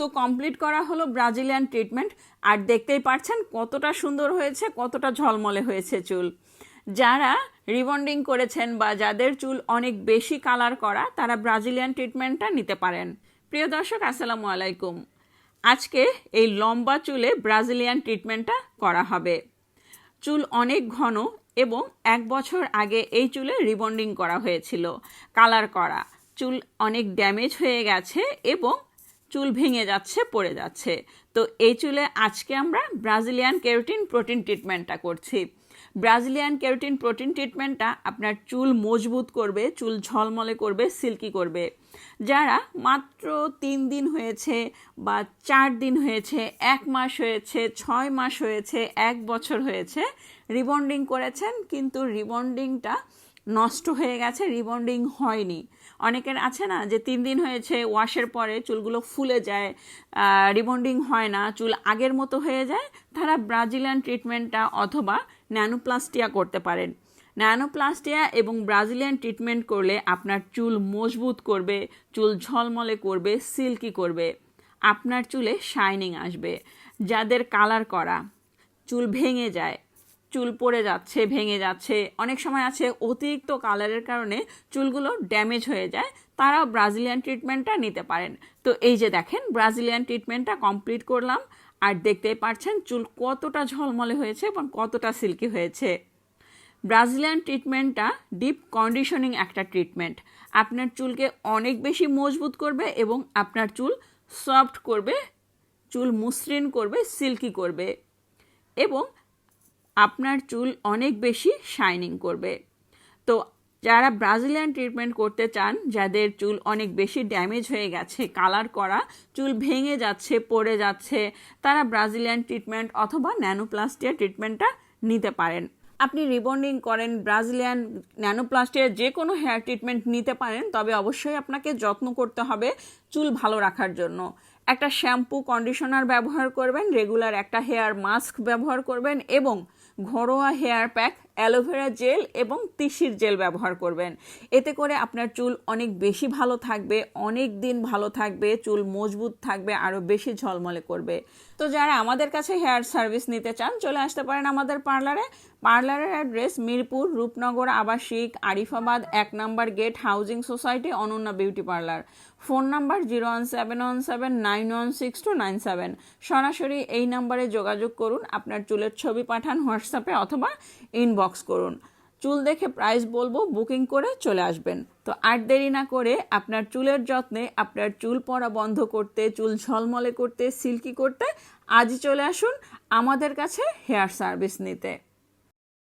তো কমপ্লিট করা হলো ব্রাজিলিয়ান ট্রিটমেন্ট আর দেখতেই পাচ্ছেন কতটা সুন্দর হয়েছে, কতটা ঝলমলে হয়েছে চুল। যারা রিবন্ডিং করেছেন বা যাদের চুল অনেক বেশি কালার করা, তারা ব্রাজিলিয়ান ট্রিটমেন্টটা নিতে পারেন। প্রিয় দর্শক, আসসালামু আলাইকুম। আজকে এই লম্বা চুলে ব্রাজিলিয়ান ট্রিটমেন্টটা করা হবে। চুল অনেক ঘন এবং এক বছর আগে এই চুলে রিবন্ডিং করা হয়েছিল। কালার করা। চুল অনেক ড্যামেজ হয়ে গেছে এবং চুল ভেঙে যাচ্ছে, পড়ে যাচ্ছে। তো এই চুলে আজকে আমরা ব্রাজিলিয়ান কেরোটিন প্রোটিন ট্রিটমেন্টটা করছি। ব্রাজিলিয়ান কেরোটিন প্রোটিন ট্রিটমেন্টটা আপনার চুল মজবুত করবে, চুল ঝলমলে করবে, সিল্কি করবে। যারা মাত্র তিন দিন হয়েছে বা চার দিন হয়েছে, এক মাস হয়েছে, ছয় মাস হয়েছে, এক বছর হয়েছে, রিবন্ডিং করেছেন, কিন্তু রিবন্ডিংটা নষ্ট হয়ে গেছে, রিবন্ডিং হয়নি। অনেকের আছে না যে তিন দিন হয়েছে, ওয়াশের পরে চুলগুলো ফুলে যায় রিবন্ডিং হয় না, চুল আগের মতো হয়ে যায়, তারা ব্রাজিলিয়ান ট্রিটমেন্টটা অথবা ন্যানোপ্লাস্টিয়া করতে পারেন। ন্যানোপ্লাস্টিয়া এবং ব্রাজিলিয়ান ট্রিটমেন্ট করলে আপনার চুল মজবুত করবে, চুল ঝলমলে করবে, সিল্কি করবে। আপনার চুলে শাইনিং আসবে। যাদের কালার করা, চুল ভেঙে যায় চুল পড়ে যাচ্ছে, ভেঙে যাচ্ছে। অনেক সময় আছে অতিরিক্ত কালারের কারণে চুলগুলো ড্যামেজ হয়ে যায়, তারাও ব্রাজিলিয়ান ট্রিটমেন্টটা নিতে পারেন। তো এই যে দেখেন, ব্রাজিলিয়ান ট্রিটমেন্টটা কমপ্লিট করলাম। আর দেখতেই পাচ্ছেন চুল কতটা ঝলমলে হয়েছে এবং কতটা সিল্কি হয়েছে। ব্রাজিলিয়ান ট্রিটমেন্টটা ডিপ কন্ডিশনিং একটা ট্রিটমেন্ট। আপনার চুলকে অনেক বেশি মজবুত করবে এবং আপনার চুল সফট করবে, চুল মসৃণ করবে, সিল্কি করবে। এবং আপনার চুল অনেক বেশি শাইনিং করবে। তো যারা ব্রাজিলিয়ান ট্রিটমেন্ট করতে চান, যাদের চুল অনেক বেশি ড্যামেজ হয়ে গেছে কালার করা, চুল ভেঙে যাচ্ছে, পড়ে যাচ্ছে, তারা ব্রাজিলিয়ান ট্রিটমেন্ট অথবা ন্যানোপ্লাস্টিয়া ট্রিটমেন্টটা নিতে পারেন। আপনি রিবন্ডিং করেন ব্রাজিলিয়ান ন্যানোপ্লাস্টিয়ার যে কোনো হেয়ার ট্রিটমেন্ট নিতে পারেন, তবে অবশ্যই আপনাকে যত্ন করতে হবে চুল ভালো রাখার জন্য। একটা শ্যাম্পু, কন্ডিশনার ব্যবহার করবেন, রেগুলার একটা হেয়ার মাস্ক ব্যবহার করবেন এবং ঘরোয়া হেয়ার প্যাক, অ্যালোভেরা জেল এবং তিসির জেল ব্যবহার করবেন। এতে করে আপনার চুল অনেক বেশি ভালো থাকবে, অনেক দিন ভালো থাকবে, চুল মজবুত থাকবে আরও বেশি ঝলমলে করবে। তো যারা আমাদের কাছে হেয়ার সার্ভিস নিতে চান, চলে আসতে পারেন আমাদের পার্লারে। পার্লারের অ্যাড্রেস মিরপুর, রূপনগর, আবাসিক, আরিফাবাদ, এক নম্বর gate, housing society, Ananya beauty parlour. Phone number zero one seven one seven nine one six two nine seven. সরাসরি এই নাম্বারে যোগাযোগ করুন, আপনার চুলের ছবি পাঠান হোয়াটসঅ্যাপে অথবা ইনবক্স করুন। চুল দেখে প্রাইস বলব বুকিং করে চলে আসবেন। তো আর দেরি না করে আপনার চুলের যত্নে আপনার চুল পড়া বন্ধ করতে, চুল ঝলমলে করতে সিল্কি করতে, আজই চলে আসুন আমাদের কাছে হেয়ার সার্ভিস নিতে।